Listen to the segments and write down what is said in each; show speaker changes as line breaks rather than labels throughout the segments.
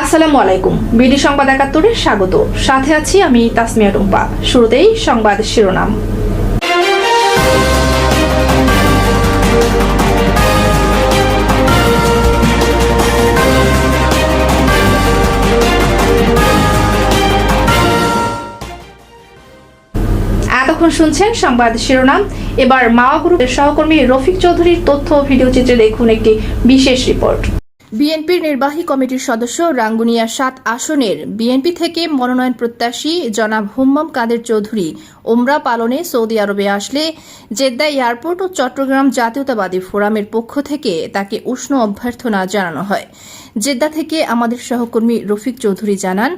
আসসালামু আলাইকুম। বিডি সংবাদ একাত্তরে স্বাগত। সাথে আছি আমি তাসমিয়া টুম্পা। শুরুতেই সংবাদ শিরোনাম। এতক্ষণ শুনছেন সংবাদ শিরোনাম। এবার মাওয়া গ্রুপের সহকর্মী রফিক চৌধুরীর তথ্য ভিডিও চিত্রে দেখুন একটি বিশেষ রিপোর্ট। বিএনপির নির্বাহী কমিটির সদস্য রাঙ্গুনিয়া সাত আসনের বিএনপি থেকে মনোনয়ন প্রত্যাশী জনাব হুম্মাম কাদের চৌধুরী ওমরা পালনে সৌদি আরবে আসলে জেদ্দা এয়ারপোর্ট ও চট্টগ্রাম জাতীয়তাবাদী ফোরামের পক্ষ থেকে তাকে উষ্ণ অভ্যর্থনা জানানো হয়। জেদ্দা থেকে আমাদের সহকর্মী রফিক চৌধুরী জানান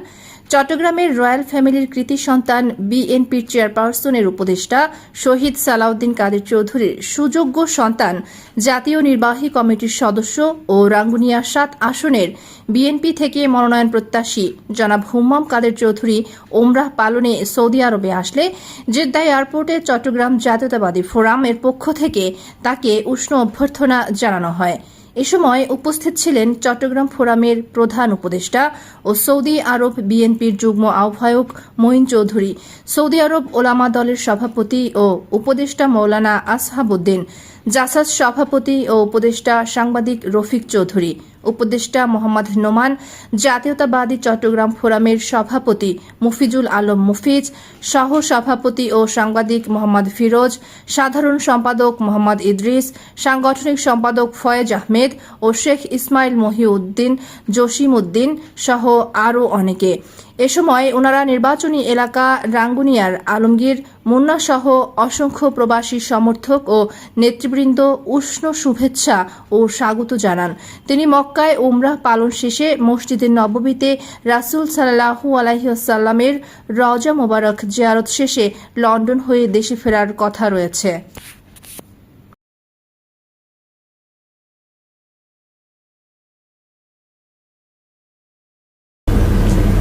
চট্টগ্রামের রয়্যাল ফ্যামিলির কৃতি সন্তান বিএনপির চেয়ারপারসনের উপদেষ্টা শহীদ সালাউদ্দিন কাদের চৌধুরীর সুযোগ্য সন্তান জাতীয় নির্বাহী কমিটির সদস্য ও রাঙ্গুনিয়া সাত আসনের বিএনপি থেকে মনোনয়ন প্রত্যাশী জনাব হুম্মাম কাদের চৌধুরী ওমরাহ পালনে সৌদি আরবে আসলে জেদ্দা এয়ারপোর্টে চট্টগ্রাম জাতীয়তাবাদী ফোরাম এর পক্ষ থেকে তাকে উষ্ণ অভ্যর্থনা জানানো হয়। এ সময় উপস্থিত ছিলেন চট্টগ্রাম ফোরামের প্রধান উপদেষ্টা ও সৌদি আরব বিএনপির যুগ্ম আহ্বায়ক মঈন চৌধুরী, সৌদি আরব ওলামা দলের সভাপতি ও উপদেষ্টা মৌলানা আসহাবুদ্দিন জাসাস সভাপতি ও উপদেষ্টা সাংবাদিক রফিক চৌধুরী, উপদেষ্টা মোহাম্মদ নোমান, জাতীয়তাবাদী চট্টগ্রাম ফোরামের সভাপতি মুফিজুল আলম মুফিজ, সহ সভাপতি ও সাংবাদিক মোহাম্মদ ফিরোজ, সাধারণ সম্পাদক মোহাম্মদ ইদ্রিস, সাংগঠনিক সম্পাদক ফয়েজ আহমেদ ও শেখ ইসমাইল মহিউদ্দিন জসিম উদ্দিন সহ আরও অনেকে। এ সময় ওনারা নির্বাচনী এলাকা রাঙ্গুনিয়ার আলমগীর মুন্না সহ অসংখ্য প্রবাসী সমর্থক ও নেতৃবৃন্দ উষ্ণ শুভেচ্ছা ও স্বাগত জানান। তিনি মক্কায় উমরাহ পালন শেষে মসজিদের নববীতে রাসুল সাল্লাহু আলাইসাল্লামের রজা মোবারক জিয়ারত শেষে লন্ডন হয়ে দেশে ফেরার কথা রয়েছে।